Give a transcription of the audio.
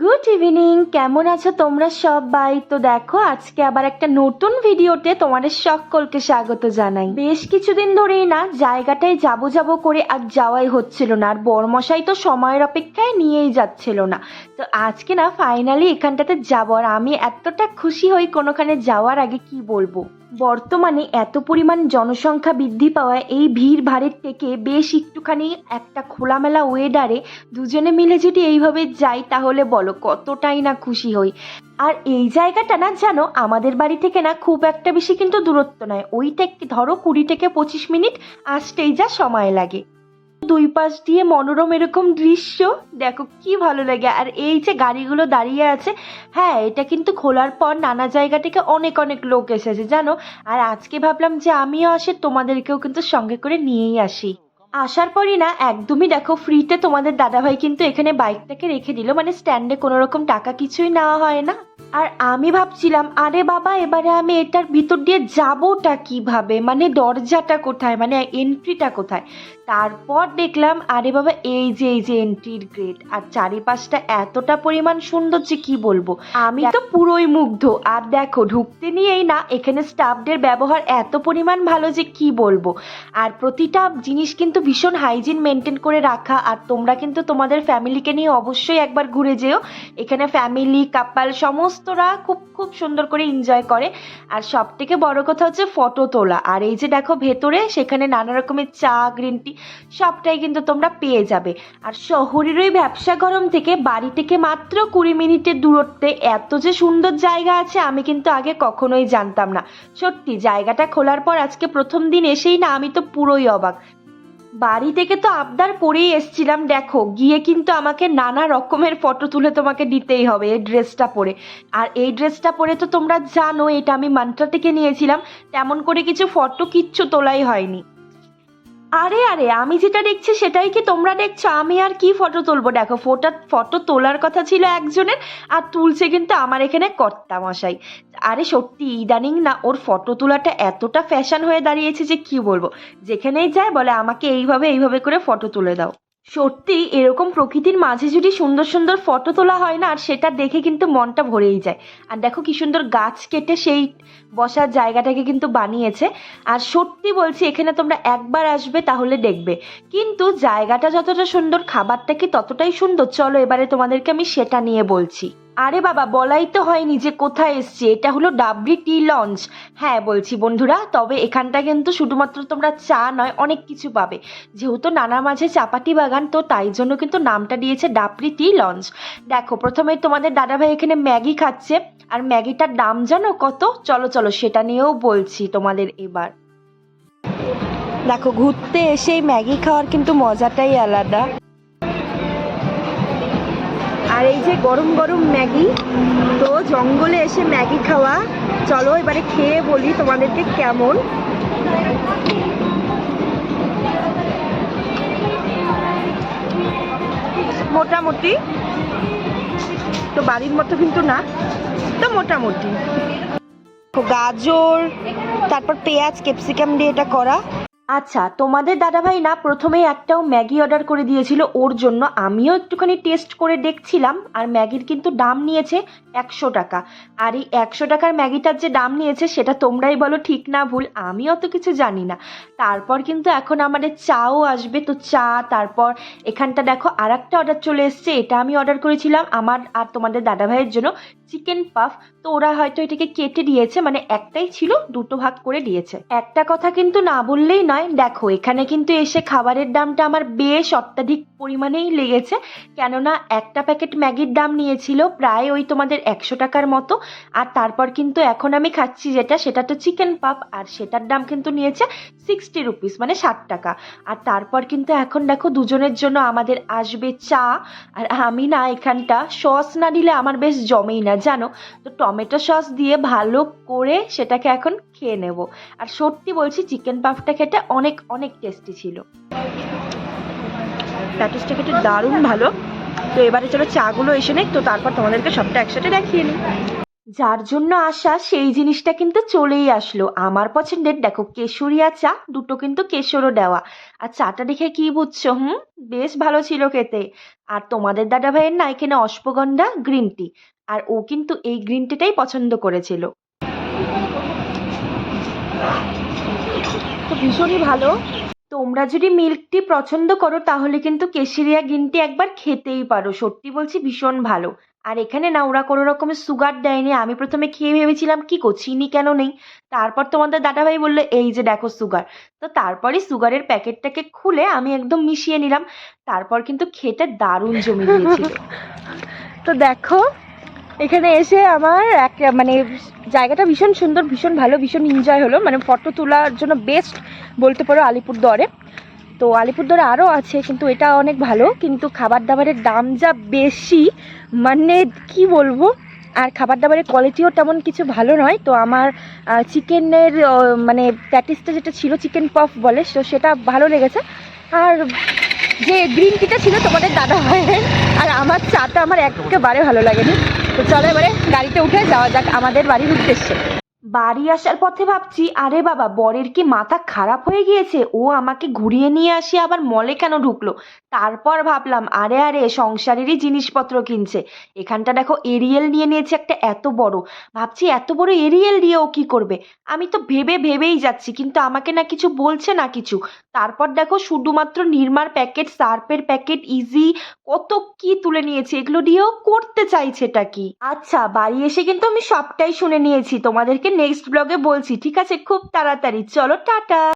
Good evening কেমন আছো তোমরা সবাই? তো দেখো, আজকে আবার একটা নতুন ভিডিওতে তোমাদের সকলকে স্বাগত জানাই। বেশ কিছুদিন ধরেই না, জায়গাটায় যাব যাব করে আর যাওয়াই হচ্ছিল না। আর বড়মশাই তো সময়ের অপেক্ষায় নিয়েই যাচ্ছিল না। তো আজকে না ফাইনালি এখানটাতে যাব। আর আমি এতটা খুশি হই কোনোখানে যাওয়ার আগে কি বলব? বর্তমানে এত পরিমাণ জনসংখ্যা বৃদ্ধি পাওয়ায় এই ভিড় ভাড়ের থেকে বেশ একটুখানি একটা খোলামেলা ওয়েডারে দুজনে মিলে যদি এইভাবে যাই তাহলে বলো, কতটাই না খুশি হই। আর এই জায়গাটা না জানো, আমাদের বাড়ি থেকে না খুব একটা বেশি কিন্তু দূরত্ব নয়। ওইটা একটি ধরো কুড়ি থেকে পঁচিশ মিনিট, আসতেই যা সময় লাগে। দুই পাশ দিয়ে মনোরম এরকম দৃশ্য। দেখো কি ভালো লাগে। আর এই যে গাড়িগুলো দাঁড়িয়ে আছে হ্যাঁ এটা কিন্তু খোলার পর নানা জায়গা থেকে অনেক অনেক লোক এসেছে, জানো? আর আজকে ভাবলাম যে আমিও আসে, তোমাদেরকেও কিন্তু সঙ্গে করে নিয়েই আসি। আসার পরই না, একদমই দেখো ফ্রিতে তোমাদের দাদাভাই কিন্তু এখানে বাইকটাকে রেখে দিল। মানে স্ট্যান্ডে কোনো রকম টাকা কিছুই নেওয়া হয় না। আর আমি ভাবছিলাম, আরে বাবা, এবারে আমি এটার ভিতর দিয়ে যাবোটা কীভাবে? মানে দরজাটা কোথায়? মানে এন্ট্রিটা কোথায়? তারপর দেখলাম, আরে বাবা, এই যে এই যে এন্ট্রির গ্রেট আর চারিপাশটা এতটা পরিমাণ সুন্দর যে কি বলব? আমি তো পুরোই মুগ্ধ। আর দেখো, ঢুকতে নিয়েই না, এখানে স্টাফদের ব্যবহার এত পরিমাণ ভালো যে কি বলব? আর প্রতিটা জিনিস কিন্তু ভীষণ হাইজিন মেনটেন করে রাখা, আর তোমরা কিন্তু তোমাদের ফ্যামিলিকে নিয়ে অবশ্যই একবার ঘুরে যেও। এখানে ফ্যামিলি কাপাল সমস্তরা খুব খুব সুন্দর করে এনজয় করে। আর সব থেকে বড় কথা হচ্ছে ফটো তোলা। আর এই যে দেখো, ভেতরে সেখানে নানা রকমের চা গ্রিন টি সবটাই কিন্তু তোমরা পেয়ে যাবে। আর শহরের ওই ব্যবসা গরম থেকে বাড়ি থেকে মাত্র কুড়ি মিনিটের দূরত্বে এত যে সুন্দর জায়গা আছে, আমি কিন্তু আগে কখনোই জানতাম না। সত্যি, জায়গাটা খোলার পর আজকে প্রথম দিন এসেই না, আমি তো পুরোই অবাক। বাড়ি থেকে তো আবদার করেই এসছিলাম, দেখো, গিয়ে কিন্তু আমাকে নানা রকমের ফটো তুলে তোমাকে দিতেই হবে এই ড্রেসটা পরে। আর এই ড্রেসটা পরে তো তোমরা জানো এটা আমি মান্ত্রা থেকে নিয়েছিলাম, তেমন করে কিছু ফটো কিচ্ছু তোলাই হয়নি। আরে আরে, আমি যেটা দেখছি সেটাই কি তোমরা দেখছ? আমি আর কি ফটো তুলবো? দেখো ফটো ফটো তোলার কথা ছিল একজনের, আর তুলছে কিন্তু আমার এখানে কর্তা মশাই। আরে, সত্যি, ইদানিং না ওর ফটো তোলাটা এতটা ফ্যাশন হয়ে দাঁড়িয়েছে যে কি বলব? যেখানেই যায় বলে, আমাকে এইভাবে এইভাবে করে ফটো তুলে দাও। সত্যি, এরকম প্রকৃতির মাঝে যদি সুন্দর সুন্দর ফটো তোলা হয় না, আর সেটা দেখে কিন্তু মনটা ভরেই যায়। আর দেখো কি সুন্দর গাছ কেটে সেই বসার জায়গাটাকে কিন্তু বানিয়েছে। আর সত্যি বলছি, এখানে তোমরা একবার আসবে তাহলে দেখবে। কিন্তু জায়গাটা যতটা সুন্দর, খাবারটা কি ততটাই সুন্দর? চলো এবারে তোমাদেরকে আমি সেটা নিয়ে বলছি। আরে বাবা, বলাই তো হয়নি যে কোথায় এসছি। এটা হলো ডাবলি টি লঞ্চ হ্যাঁ বলছি বন্ধুরা, তবে এখানটা কিন্তু শুধুমাত্র তোমরা চা নয়, অনেক কিছু পাবে। যেহেতু নানা মাঝে চাপাটি বাগান, তো তাই জন্য কিন্তু নামটা দিয়েছে ডাবরি টি লঞ্চ দেখো, প্রথমে তোমাদের দাদাভাই এখানে ম্যাগি খাচ্ছে। আর ম্যাগিটার দাম জানো কত? চলো চলো, সেটা নিয়েও বলছি তোমাদের এবার। দেখো, ঘুরতে এসে ম্যাগি খাওয়ার কিন্তু মজাটাই আলাদা। আর এই যে গরম গরম ম্যাগি, তো জঙ্গলে এসে ম্যাগি খাওয়া। চলো এবারে খেয়ে বলি তোমাদেরকে কেমন। মোটামুটি। তো বাড়ির মতো কিন্তু না, তো মোটামুটি। গাজর, তারপর পেঁয়াজ, ক্যাপসিকাম দিয়ে এটা করা। আচ্ছা তোমাদের দাদাভাই না প্রথমেই একটাও ম্যাগি অর্ডার করে দিয়েছিল ওর জন্য। আমিও একটুখানি টেস্ট করে দেখছিলাম, আর ম্যাগির কিন্তু দাম নিয়েছে একশো টাকা। আর এই একশো টাকার ম্যাগিটার যে দাম নিয়েছে সেটা তোমরাই বলো ঠিক না ভুল, আমি অত কিছু জানি না। তারপর কিন্তু এখন আমাদের চাও আসবে, তো চা, তারপর এখানটা দেখো আর একটা অর্ডার চলে এসছে, এটা আমি অর্ডার করেছিলাম আমার আর তোমাদের দাদাভাইয়ের জন্য, চিকেন পাফ। তো ওরা হয়তো এটাকে কেটে দিয়েছে মানে একটাই ছিল, দুটো ভাগ করে দিয়েছে। একটা কথা কিন্তু না বললেই নয় দেখো, এখানে কিন্তু এসে খাবারের দামটা আমার বেশ অত্যাধিক পরিমাণেই লেগেছে। কেননা একটা প্যাকেট ম্যাগির দাম নিয়েছিল প্রায় ওই তোমাদের একশো টাকার মতো। আর তারপর কিন্তু এখন আমি খাচ্ছি যেটা, সেটা তো চিকেন পাপ, আর সেটার দাম কিন্তু নিয়েছে সিক্সটি রুপিস মানে ষাট টাকা। আর তারপর কিন্তু এখন দেখো, দুজনের জন্য আমাদের আসবে চা। আর আমি না এখানটা সস না দিলে আমার বেশ জমেই না, জানো? তো টমেটো সস দিয়ে ভালো করে সেটাকে এখন খেয়ে নেব। আর সত্যি বলছি, চিকেন পাফটা খেতে অনেক অনেক টেস্টি ছিল। প্যাটিসটা খেতে দারুণ ভালো। তো এবারে চলো চাগুলো এসে নেই, তো তারপর তোমাদেরকে সবটা একসাথে দেখিয়ে নিই। যার জন্য আসা সেই জিনিসটা কিন্তু চলেই আসলো। আমার পছন্দের, দেখো, কেশরিয়া চা, দুটো কিন্তু কেশরও দেওয়া। আর চাটা দেখে কি বুঝছ, হুম? বেশ ভালো ছিল খেতে। আর তোমাদের দাদা ভাইয়ের না এখানে অশ্বগন্ধা গ্রিন টি আর ও কিন্তু এই গ্রিন টিটাই পছন্দ করেছিল। ভীষণই ভালো। তোমরা যদি মিল্ক টি পছন্দ করো, তাহলে কিন্তু কেশরিয়া গ্রিন একবার খেতেই পারো। সত্যি বলছি, ভীষণ ভালো। আর এখানে না, ওরা কোনো রকমের সুগার দেয়নি। আমি প্রথমে খেয়ে ভেবেছিলাম, কি গো, চিনি কেন নেই? তারপর তোমাদের দাদাভাই বলল, এই যে দেখো সুগার তো তারপরে সুগারের প্যাকেটটাকে খুলে আমি একদম মিশিয়ে নিলাম। তারপর কিন্তু খেতে দারুণ জমে তো দেখো এখানে এসে আমার এক মানে জায়গাটা ভীষণ সুন্দর, ভীষণ ভালো, ভীষণ এনজয় হলো। মানে ফটো তোলার জন্য বেস্ট বলতে পারো আলিপুরদুয়ারে। তো আলিপুরদুয়ারে আরও আছে, কিন্তু এটা অনেক ভালো। কিন্তু খাবার দাবারের দাম যা বেশি মানে কি বলব? আর খাবার দাবারের কোয়ালিটিও তেমন কিছু ভালো নয়। তো আমার চিকেনের মানে প্যাটিসটা যেটা ছিল চিকেন পফ বলে তো সেটা ভালো লেগেছে। আর যে গ্রিন টিটা ছিল তোমাদের দাদা চাটা আমার একেবারে ভালো লাগেনি। তো চলো এবারে গাড়িতে উঠে যাওয়া যাক আমাদের বাড়ির উদ্দেশ্যে। বাড়ি আসার পথে ভাবছি, আরে বাবা, বরের কি মাথা খারাপ হয়ে গিয়েছে? ও আমাকে ঘুরিয়ে নিয়ে আসি, আবার মলে কেন ঢুকলো? তারপর ভাবলাম, আরে আরে, সংসারেরই জিনিসপত্র কিনছে। এখানটা দেখো, এরিয়েল নিয়ে নিয়েছে একটা এত বড়। ভাবছি, এত বড় এরিয়েল দিয়ে ও কি করবে? আমি তো ভেবে ভেবেই যাচ্ছি, কিন্তু আমাকে না কিছু বলছে না কিছু। তারপর দেখো, শুধুমাত্র নির্মার প্যাকেট, সার্পের প্যাকেট, ইজি, কত কি তুলে নিয়েছে, এগুলো দিয়েও করতে চাইছে এটা কি? আচ্ছা বাড়ি এসে কিন্তু আমি সবটাই শুনে নিয়েছি। তোমাদেরকে নেক্সট ব্লগে বলছি ঠিক আছে? খুব তাড়াতাড়ি। চলো টাটা!